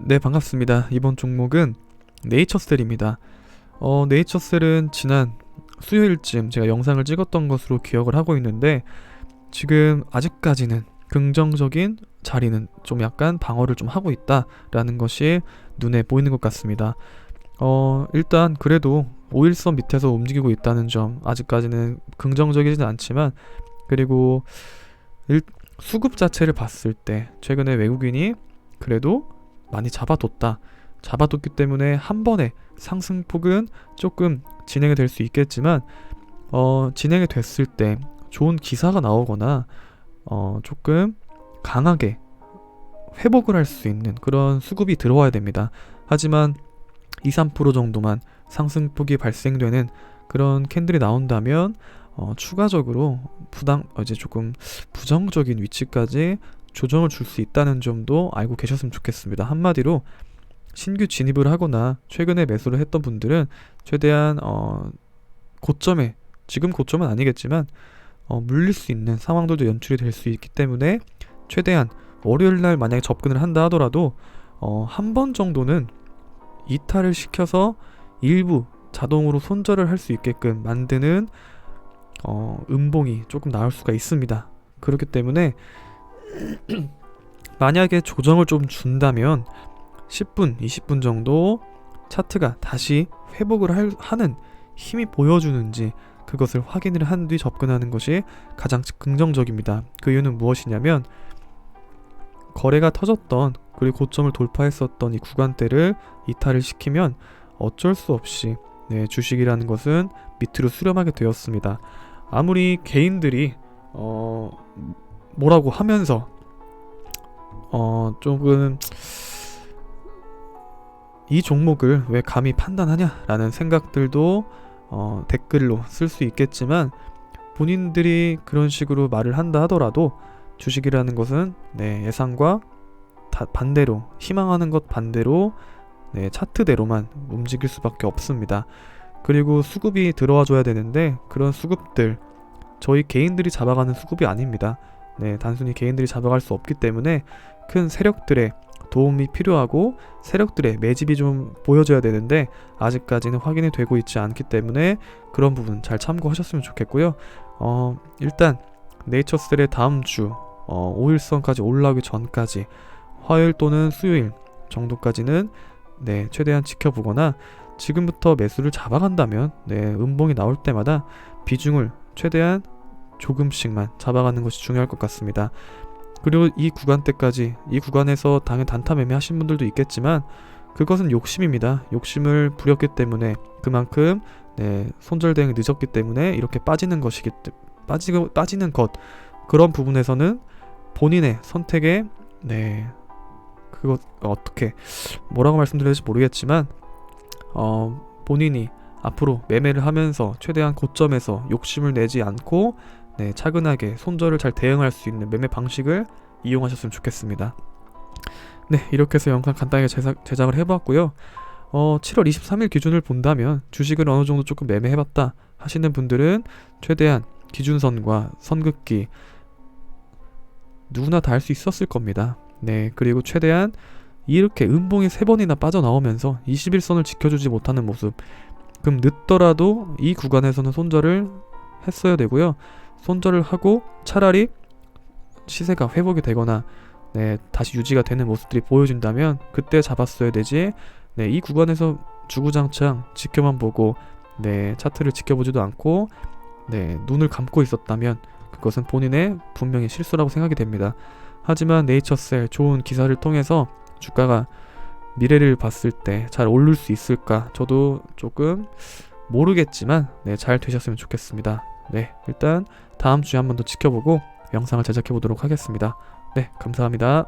네, 반갑습니다. 이번 종목은 네이처셀입니다. 어, 네이처셀은 지난 수요일쯤 제가 영상을 찍었던 것으로 기억을 하고 있는데 지금 아직까지는 긍정적인 자리는 좀 약간 방어를 좀 하고 있다라는 것이 눈에 보이는 것 같습니다. 어, 일단 그래도 5일선 밑에서 움직이고 있다는 점 아직까지는 긍정적이진 않지만 그리고 일, 수급 자체를 봤을 때 최근에 외국인이 그래도 많이 잡아뒀다. 잡아뒀기 때문에 한 번에 상승폭은 조금 진행이 될 수 있겠지만 어, 진행이 됐을 때 좋은 기사가 나오거나 어, 조금 강하게 회복을 할 수 있는 그런 수급이 들어와야 됩니다. 하지만 2, 3% 정도만 상승폭이 발생되는 그런 캔들이 나온다면 어, 추가적으로 부당 어, 이제 조금 부정적인 위치까지 조정을 줄 수 있다는 점도 알고 계셨으면 좋겠습니다. 한마디로 신규 진입을 하거나 최근에 매수를 했던 분들은 최대한 어, 고점에 지금 고점은 아니겠지만 어, 물릴 수 있는 상황들도 연출이 될 수 있기 때문에 최대한 월요일 날 만약에 접근을 한다 하더라도 어, 한 번 정도는 이탈을 시켜서 일부 자동으로 손절을 할 수 있게끔 만드는 어, 음봉이 조금 나올 수가 있습니다. 그렇기 때문에 만약에 조정을 좀 준다면 10분, 20분 정도 차트가 다시 회복을 할- 하는 힘이 보여주는지 그것을 확인을 한 뒤 접근하는 것이 가장 긍정적입니다. 그 이유는 무엇이냐면 거래가 터졌던 그리고 고점을 돌파했었던 이 구간대를 이탈을 시키면 어쩔 수 없이 네, 주식이라는 것은 밑으로 수렴하게 되었습니다. 아무리 개인들이 어 뭐라고 하면서 어 조금 이 종목을 왜 감히 판단하냐라는 생각들도 어, 댓글로 쓸 수 있겠지만 본인들이 그런 식으로 말을 한다 하더라도 주식이라는 것은 네, 예상과 다 반대로 희망하는 것 반대로 네, 차트대로만 움직일 수밖에 없습니다. 그리고 수급이 들어와 줘야 되는데 그런 수급들 저희 개인들이 잡아가는 수급이 아닙니다. 네, 단순히 개인들이 잡아갈 수 없기 때문에 큰 세력들의 도움이 필요하고 세력들의 매집이 좀 보여져야 되는데 아직까지는 확인이 되고 있지 않기 때문에 그런 부분 잘 참고하셨으면 좋겠고요. 어, 일단 네이처셀의 다음 주 어, 5일선까지 올라오기 전까지 화요일 또는 수요일 정도까지는 네, 최대한 지켜보거나 지금부터 매수를 잡아간다면 네, 음봉이 나올 때마다 비중을 최대한 조금씩만 잡아가는 것이 중요할 것 같습니다. 그리고 이 구간대까지 이 구간에서 당연 단타 매매 하신 분들도 있겠지만 그것은 욕심입니다. 욕심을 부렸기 때문에 그만큼 네, 손절 대응이 늦었기 때문에 이렇게 빠지는 것이기 때 빠지고 빠지는 것 그런 부분에서는 본인의 선택에 네 그것 어떻게 뭐라고 말씀드려야 될지 모르겠지만 어 본인이 앞으로 매매를 하면서 최대한 고점에서 욕심을 내지 않고 네, 차근하게 손절을 잘 대응할 수 있는 매매 방식을 이용하셨으면 좋겠습니다. 네, 이렇게 해서 영상 간단하게 제작, 제작을 해봤고요. 어, 7월 23일 기준을 본다면 주식을 어느 정도 조금 매매해봤다 하시는 분들은 최대한 기준선과 선긋기 누구나 다 할 수 있었을 겁니다. 네, 그리고 최대한 이렇게 음봉이 세 번이나 빠져나오면서 21선을 지켜주지 못하는 모습. 그럼 늦더라도 이 구간에서는 손절을 했어야 되고요. 손절을 하고 차라리 시세가 회복이 되거나 네, 다시 유지가 되는 모습들이 보여진다면 그때 잡았어야 되지. 네, 이 구간에서 주구장창 지켜만 보고 네, 차트를 지켜보지도 않고 네, 눈을 감고 있었다면 그것은 본인의 분명히 실수라고 생각이 됩니다. 하지만 네이처셀 좋은 기사를 통해서 주가가 미래를 봤을 때 잘 오를 수 있을까? 저도 조금 모르겠지만 네, 잘 되셨으면 좋겠습니다. 네, 일단 다음 주에 한 번 더 지켜보고 영상을 제작해 보도록 하겠습니다. 네, 감사합니다.